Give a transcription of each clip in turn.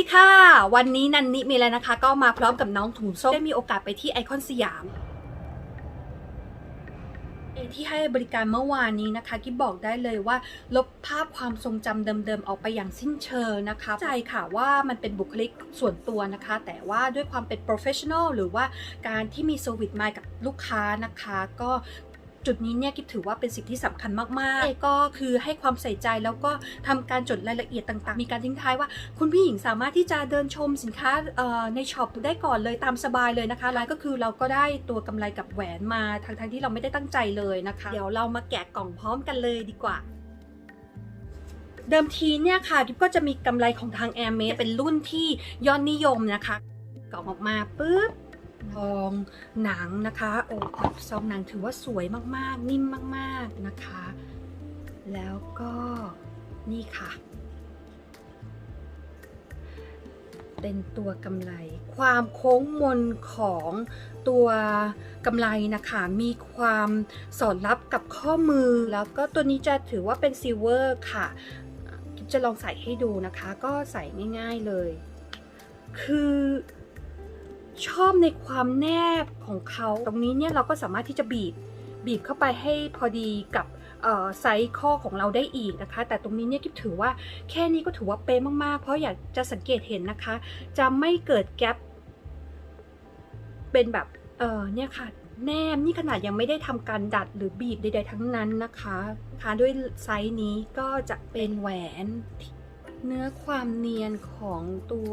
ดีค่ะ วันนี้นันนิมีอะไรนะคะ ก็มาพร้อมกับน้องถุงส้มได้มีโอกาสไปที่ไอคอนสยาม ที่ให้บริการเมื่อวานนี้นะคะกิ๊บบอกได้เลยว่า ลบภาพความทรงจำเดิมๆ ออกไปอย่างสิ้นเชิงนะคะใจค่ะว่ามันเป็นบุคลิกส่วนตัวนะคะ แต่ว่าด้วยความเป็น professional หรือว่าการที่มี service mind กับลูกค้านะคะ ก็ จุดนี้เนี่ยกิ๊บถือว่าเป็นสิ่งที่สำคัญมากๆก็คือให้ความใส่ใจแล้วก็ทำการจดรายละเอียดต่างๆ มีการทิ้งท้ายว่า คุณผู้หญิงสามารถที่จะเดินชมสินค้าในช็อปได้ก่อนเลยตามสบายเลยนะคะแล้วก็คือเราก็ได้ตัวกำไรกับแหวนมาทั้งๆที่เราไม่ได้ตั้งใจเลยนะคะ เดี๋ยวเรามาแกะกล่องพร้อมกันเลยดีกว่าเดิมทีเนี่ยค่ะดิบก็จะมีกำไรของทาง a i r m a d เป็นรุ่นที่ยอดนิยมนะคะกล่องออกมาปุ๊บ ทองหนังนะคะโอ้ซองหนังถือว่าสวยมากๆ นิ่มมากๆนะคะ แล้วก็นี่ค่ะ เป็นตัวกำไรความโค้งมนของตัวกำไรนะคะ มีความสอดรับกับข้อมือ แล้วก็ตัวนี้จะถือว่าเป็นซิลเวอร์ค่ะจะลองใส่ให้ดูนะคะ ก็ใส่ง่ายๆเลย คือ ชอบในความแนบของเขาตรงนี้เนี่ยเราก็สามารถที่จะบีบบีบเข้าไปให้พอดีกับไซส์ข้อของเราได้อีกนะคะ แต่ตรงนี้เนี่ยกิ๊บถือว่าแค่นี้ก็ถือว่าเป๊ะมากๆ เพราะอยากจะสังเกตเห็นนะคะ จะไม่เกิดแกลบเป็นแบบเออเนี่ยค่ะแนมนี่ขนาดยังไม่ได้ทำการดัดหรือบีบใดๆทั้งนั้นนะคะค่ะด้วยไซส์นี้ก็จะเป็นแหวน เนื้อความเนียนของตัว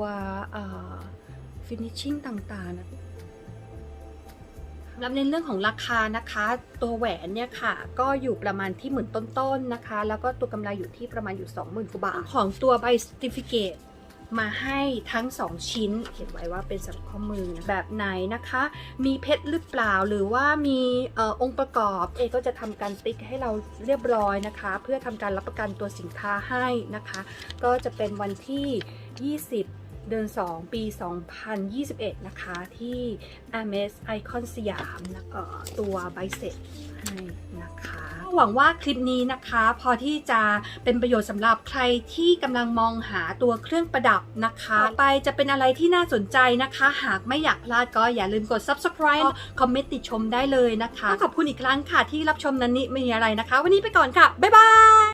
ฟินิชชิ่งต่างๆนะรับในเรื่องของราคานะคะ ตัวแหวนเนี่ยค่ะ ก็อยู่ประมาณที่หมื่นต้นๆนะคะ แล้วก็ตัวกำไรอยู่ที่ประมาณอยู่ 20,000กว่าบาท ของตัวใบสติฟิเคตมาให้ทั้ง 2 ชิ้น เขียนไว้ว่าเป็นสำหรับข้อมือนะแบบไหนนะคะ มีเพชรหรือเปล่าหรือว่ามีออองค์ประกอบเอก็จะทำการติ๊กให้เราเรียบร้อยนะคะ เพื่อทำการรับประกันตัวสินค้าให้นะคะ ก็จะเป็นวันที่ 20 เดือน 2 ปี 2021 นะคะ ที่ Hermes Icon สยามนะเอ่อตัวใบเสร็จให้นะคะ หวังว่าคลิปนี้นะคะ พอที่จะเป็นประโยชน์สำหรับใครที่กำลังมองหาตัวเครื่องประดับนะคะต่อไปจะเป็นอะไรที่น่าสนใจนะคะ หากไม่อยากพลาดก็อย่าลืมกด subscribe คอมเมนต์ติชมได้เลยนะคะ ขอบคุณอีกครั้งค่ะที่รับชมนันนี้ไม่มีอะไรนะคะ วันนี้ไปก่อนค่ะ บ๊ายบาย